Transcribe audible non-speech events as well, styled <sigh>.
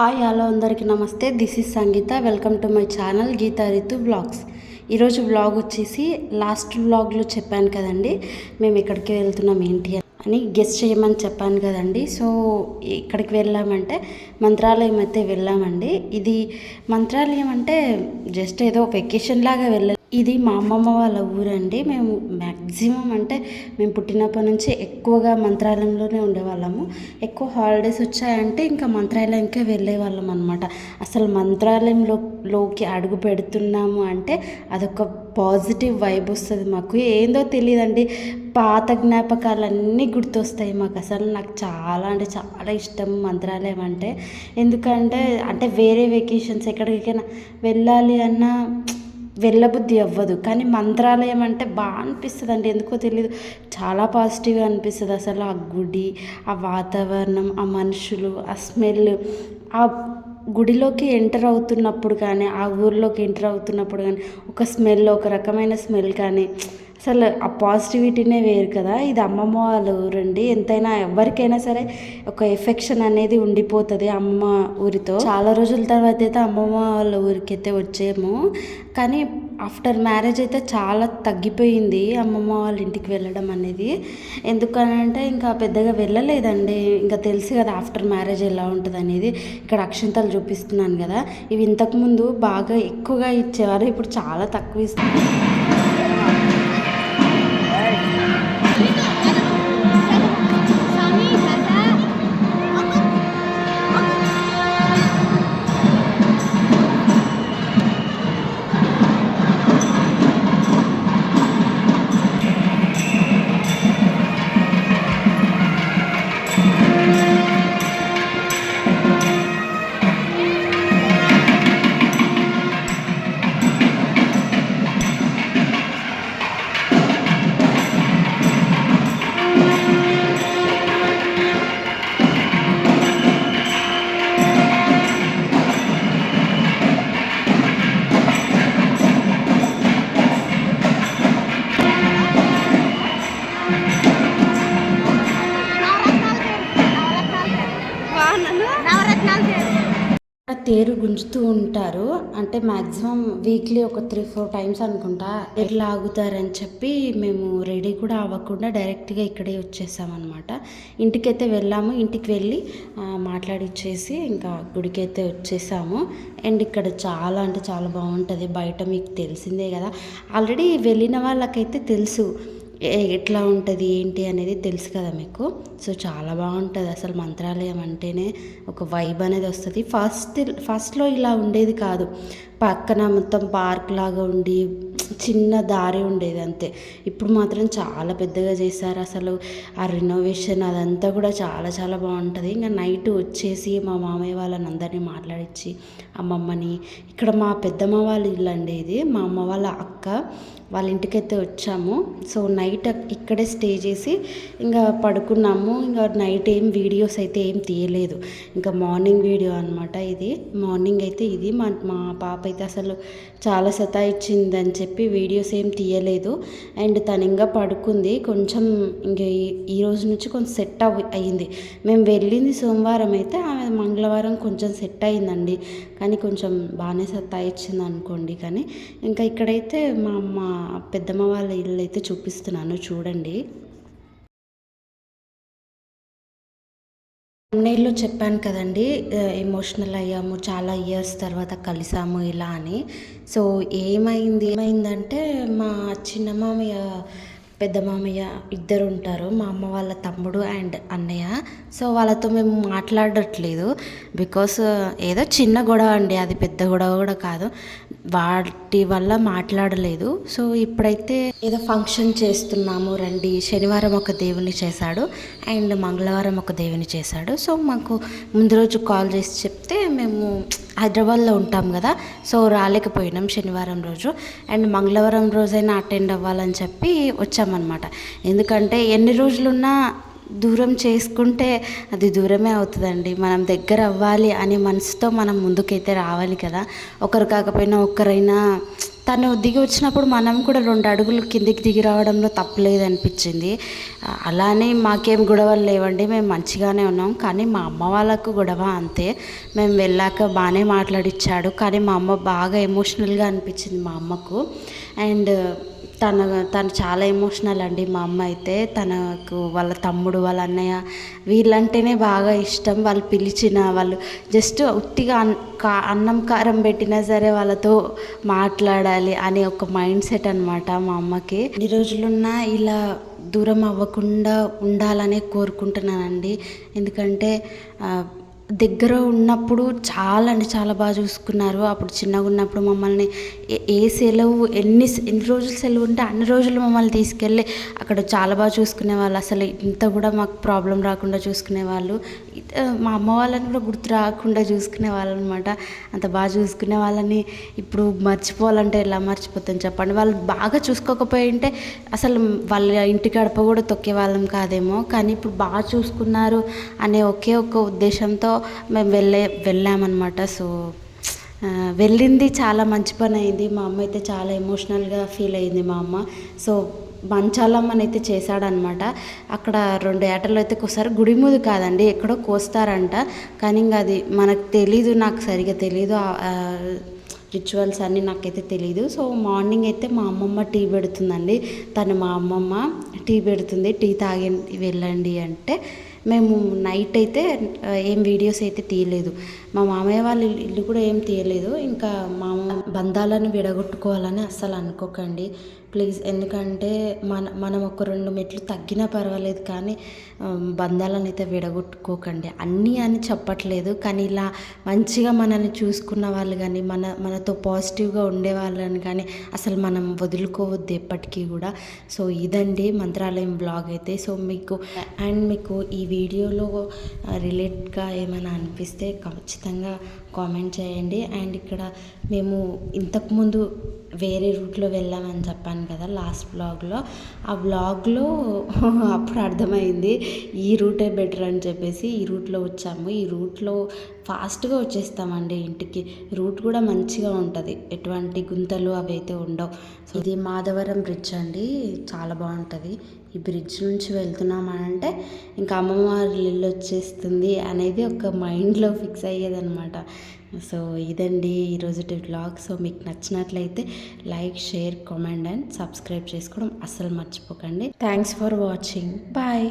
Hi hello అందరికీ నమస్తే. This is Sangeetha. Welcome to my channel Geetha Ritu blogs ఈరోజు vlog వచ్చేసి last వ్లాగ్లో చెప్పాను కదండి. మేము ఎక్కడికి వెళ్తున్నాం ఏంటి అని గెస్ట్ చేయమని చెప్పాను కదండి. సో ఇక్కడికి వెళ్ళామంటే మంత్రాలయం అయితే వెళ్ళామండి. ఇది మంత్రాలయం అంటే జస్ట్ ఏదో వెకేషన్ లాగా వెళ్ళ ఇది మా అమ్మమ్మ వాళ్ళ ఊరండి. మేము మ్యాక్సిమం అంటే మేము పుట్టినప్పటి నుంచి ఎక్కువగా మంత్రాలయంలోనే ఉండేవాళ్ళము. ఎక్కువ హాలిడేస్ వచ్చాయంటే ఇంకా మంత్రాలయంకే వెళ్ళేవాళ్ళం అనమాట అసలు మంత్రాలయంలో లోకి అడుగు పెడుతున్నాము అంటే అదొక పాజిటివ్ వైబ్ వస్తుంది మాకు. ఏందో తెలియదండి. పాత జ్ఞాపకాలన్నీ గుర్తొస్తాయి మాకు. అసలు నాకు చాలా అంటే చాలా ఇష్టం మంత్రాలయం అంటే. ఎందుకంటే అంటే వేరే వెకేషన్స్ ఎక్కడికైనా వెళ్ళాలి అన్నా వెళ్ళబుద్ధి అవ్వదు. కానీ మంత్రాలయం అంటే బాగా అనిపిస్తుంది అండి ఎందుకో తెలియదు చాలా పాజిటివ్గా అనిపిస్తుంది. అసలు ఆ గుడి ఆ వాతావరణం ఆ మనుషులు ఆ స్మెల్ ఆ గుడిలోకి ఎంటర్ అవుతున్నప్పుడు కానీ ఆ ఊర్లోకి ఎంటర్ అవుతున్నప్పుడు కానీ ఒక స్మెల్ ఒక రకమైన స్మెల్ కానీ అసలు ఆ పాజిటివిటీనే వేరు కదా. ఇది అమ్మమ్మ వాళ్ళ ఊరండి. ఎంతైనా ఎవరికైనా సరే ఒక ఎఫెక్షన్ అనేది ఉండిపోతుంది అమ్మ ఊరితో. చాలా రోజుల తర్వాత అయితే అమ్మమ్మ వాళ్ళ ఊరికి అయితే వచ్చాము. కానీ ఆఫ్టర్ మ్యారేజ్ అయితే చాలా తగ్గిపోయింది అమ్మమ్మ వాళ్ళ ఇంటికి వెళ్ళడం అనేది. ఎందుకనంటే ఇంకా పెద్దగా వెళ్ళలేదండి. ఇంకా తెలుసు కదా ఆఫ్టర్ మ్యారేజ్ ఎలా ఉంటుంది అనేది. ఇక్కడ అక్షంతలు చూపిస్తున్నాను కదా. ఇవి ఇంతకుముందు బాగా ఎక్కువగా ఇచ్చేవారు. ఇప్పుడు చాలా తక్కువ ఇస్తున్నారు. తేరు గుంజుతూ ఉంటారు. అంటే మ్యాక్సిమం వీక్లీ ఒక త్రీ ఫోర్ టైమ్స్ అనుకుంటా ఎట్లా ఆగుతారని చెప్పి మేము రెడీ కూడా అవ్వకుండా డైరెక్ట్గా ఇక్కడే వచ్చేసామన్నమాట. ఇంటికైతే వెళ్ళాము. ఇంటికి వెళ్ళి మాట్లాడిచ్చేసి ఇంకా గుడికైతే వచ్చేసాము. అండ్ ఇక్కడ చాలా అంటే చాలా బాగుంటుంది. బయట మీకు తెలిసిందే కదా. ఆల్రెడీ వెళ్ళిన వాళ్ళకైతే తెలుసు. ఎట్లా ఉంటుంది ఏంటి అనేది తెలుసు కదా మీకు. సో చాలా బాగుంటుంది అసలు మంత్రాలయం అంటేనే ఒక వైబ్ అనేది వస్తుంది. ఫస్ట్ ఫస్ట్లో ఇలా ఉండేది కాదు. పక్కన మొత్తం పార్క్ లాగా ఉండి చిన్న దారి ఉండేది అంతే. ఇప్పుడు మాత్రం చాలా పెద్దగా చేశారు అసలు. ఆ రినోవేషన్ అదంతా కూడా చాలా చాలా బాగుంటుంది. ఇంకా నైట్ వచ్చేసి మా మామయ్య వాళ్ళని అందరినీ మాట్లాడించి అమ్మమ్మని ఇక్కడ మా పెద్దమ్మ వాళ్ళ ఇల్లు అండి ఇది. మా అమ్మ వాళ్ళ అక్క వాళ్ళ ఇంటికైతే వచ్చాము. సో నైట్ ఇక్కడే స్టే చేసి ఇంకా పడుకున్నాము. ఇంకా నైట్ ఏం వీడియోస్ అయితే ఏం తీయలేదు. ఇంకా మార్నింగ్ వీడియో అనమాట ఇది. మార్నింగ్ అయితే ఇది. మా మా పాప అయితే అసలు చాలా సతాయిచ్చింది అని చెప్పి వీడియోస్ ఏం తీయలేదు. అండ్ తను ఇంకా పడుకుంది. కొంచెం ఇంక ఈ- ఈ రోజు నుంచి కొంచెం సెట్ అయ్యింది. మేము వెళ్ళింది సోమవారం అయితే ఆమె మంగళవారం కొంచెం సెట్ అయిందండి కానీ కొంచెం బాగానే సతాయిచ్చింది అనుకోండి కానీ ఇంకా ఇక్కడైతే మా అమ్మ పెద్దమ్మ వాళ్ళ ఇల్లు అయితే చూపిస్తున్నాను చూడండి. నేల్లో చెప్పాను కదండి ఎమోషనల్ అయ్యాము చాలా ఇయర్స్ తర్వాత కలిసాము ఇలా అని. సో ఏమైంది ఏమైందంటే మా చిన్నమామయ్య పెద్ద మామయ్య ఇద్దరు ఉంటారు మా అమ్మ వాళ్ళ తమ్ముడు అండ్ అన్నయ్య. సో వాళ్ళతో మేము మాట్లాడట్లేదు. బికాస్ ఏదో చిన్న గొడవ అండి. అది పెద్ద గొడవ కూడా కాదు. వాటి వల్ల మాట్లాడలేదు. సో ఇప్పుడైతే ఏదో ఫంక్షన్ చేస్తున్నాము రండి. శనివారం ఒక దేవుని చేశాడు. అండ్ మంగళవారం ఒక దేవుని చేశాడు. సో మాకు ముందు రోజు కాల్ చేసి చెప్తే మేము హైదరాబాద్లో ఉంటాం కదా. సో రాలేకపోయినాం శనివారం రోజు. అండ్ మంగళవారం రోజైనా అటెండ్ అవ్వాలని చెప్పి వచ్చాం. అనమాట ఎందుకంటే ఎన్ని రోజులున్నా దూరం చేసుకుంటే అది దూరమే అవుతుందండి. మనం దగ్గర అవ్వాలి అనే మనసుతో మనం ముందుకైతే రావాలి కదా. ఒకరు కాకపోయినా ఒక్కరైనా తను దిగి వచ్చినప్పుడు మనం కూడా రెండు అడుగులు కిందికి దిగి రావడంలో తప్పలేదు అనిపించింది అలానే మాకేం గొడవలు లేవండి. మేము మంచిగానే ఉన్నాం. కానీ మా అమ్మ వాళ్ళకు గొడవ అంతే. మేము వెళ్ళాక బాగానే మాట్లాడిచ్చాడు. కానీ మా అమ్మ బాగా ఎమోషనల్గా అనిపించింది మా అమ్మకు. అండ్ తన తను చాలా ఎమోషనల్ అండి మా అమ్మ అయితే. తనకు వాళ్ళ తమ్ముడు వాళ్ళ అన్నయ్య వీళ్ళంటేనే బాగా ఇష్టం. వాళ్ళు పిలిచిన వాళ్ళు జస్ట్ ఉట్టిగా అన్ కా అన్నం కారం పెట్టినా సరే వాళ్ళతో మాట్లాడాలి అనే ఒక మైండ్ సెట్ అనమాట మా అమ్మకి. ఎన్ని రోజులున్నా ఇలా దూరం అవ్వకుండా ఉండాలనే కోరుకుంటున్నానండి. ఎందుకంటే దగ్గర ఉన్నప్పుడు చాలా అంటే చాలా బాగా చూసుకున్నారు. అప్పుడు చిన్నగా ఉన్నప్పుడు మమ్మల్ని ఏ సెలవు ఎన్ని ఎన్ని రోజులు సెలవు ఉంటే అన్ని రోజులు మమ్మల్ని తీసుకెళ్ళి అక్కడ చాలా బాగా చూసుకునే వాళ్ళు అసలు ఇంత కూడా మాకు ప్రాబ్లం రాకుండా చూసుకునే వాళ్ళు మా అమ్మ వాళ్ళని కూడా గుర్తు రాకుండా చూసుకునే వాళ్ళనమాట అంత బాగా చూసుకునే వాళ్ళని ఇప్పుడు మర్చిపోవాలంటే ఎలా మర్చిపోతాను చెప్పండి? వాళ్ళు బాగా చూసుకోకపోయి ఉంటే అసలు వాళ్ళ ఇంటి గడప కూడా తొక్కే వాళ్ళం కాదేమో. కానీ ఇప్పుడు బాగా చూసుకున్నారు అనే ఒకే ఒక్క ఉద్దేశంతో మేము వెళ్ళే వెళ్ళామన్నమాట. సో వెళ్ళింది చాలా మంచి పని అయింది. మా అమ్మ అయితే చాలా ఎమోషనల్గా ఫీల్ అయింది మా అమ్మ. సో మంచాలమ్మని అయితే చేశాడనమాట. అక్కడ రెండు ఏటలు అయితే ఒకసారి గుడి ముందు కాదండి ఎక్కడో కోస్తారంట. కానీ ఇంకా అది మనకు తెలీదు నాకు సరిగా తెలీదు. రిచువల్స్ అన్నీ నాకైతే తెలీదు. సో మార్నింగ్ అయితే మా అమ్మమ్మ టీ పెడుతుందండి. తను మా అమ్మమ్మ టీ పెడుతుంది. టీ తాగి వెళ్ళండి అంటే మేము నైట్ అయితే ఏం వీడియోస్ అయితే తీయలేదు. మా మామయ్య వాళ్ళ ఇల్లు కూడా ఏం తీయలేదు. ఇంకా మామ బంధాలను విడగొట్టుకోవాలని అస్సలు అనుకోకండి. ప్లీజ్ ఎందుకంటే మన మనం ఒక రెండు మెట్లు తగ్గినా పర్వాలేదు కానీ బంధాలను అయితే విడగొట్టుకోకండి. అన్నీ అని చెప్పట్లేదు. కానీ ఇలా మంచిగా మనల్ని చూసుకున్న వాళ్ళు కానీ మన మనతో పాజిటివ్గా ఉండే వాళ్ళని కానీ అసలు మనం వదులుకోవద్దు ఎప్పటికీ కూడా. సో ఇదండి మంత్రాలయం బ్లాగ్ అయితే. సో మీకు అండ్ మీకు ఈ వీడియోలో రిలేట్గా ఏమైనా అనిపిస్తే ఖచ్చితంగా ఖచ్చితంగా కామెంట్ చేయండి. అండ్ ఇక్కడ మేము ఇంతకుముందు వేరే రూట్లో వెళ్ళామని చెప్పాను కదా లాస్ట్ బ్లాగ్లో. ఆ బ్లాగ్లో <laughs> అప్పుడు అర్థమైంది ఈ రూటే బెటర్ అని చెప్పేసి ఈ రూట్లో వచ్చాము. ఈ రూట్లో ఫాస్ట్గా వచ్చేస్తామండి ఇంటికి. రూట్ కూడా మంచిగా ఉంటుంది. ఎటువంటి గుంతలు అవి అయితే ఉండవు. సో ఇది మాధవరం బ్రిడ్జ్ అండి. చాలా బాగుంటుంది. ఈ బ్రిడ్జ్ నుంచి వెళ్తున్నామంటే ఇంకా అమ్మవారి ఇల్లు వచ్చేస్తుంది అనేది ఒక మైండ్లో ఫిక్స్ అయ్యేదనమాట సో ఇదండి ఈరోజు వ్లాగ్. సో మీకు నచ్చినట్లయితే like share comment and subscribe చేసుకోవడం అస్సలు మర్చిపోకండి. Thanks for watching. బాయ్.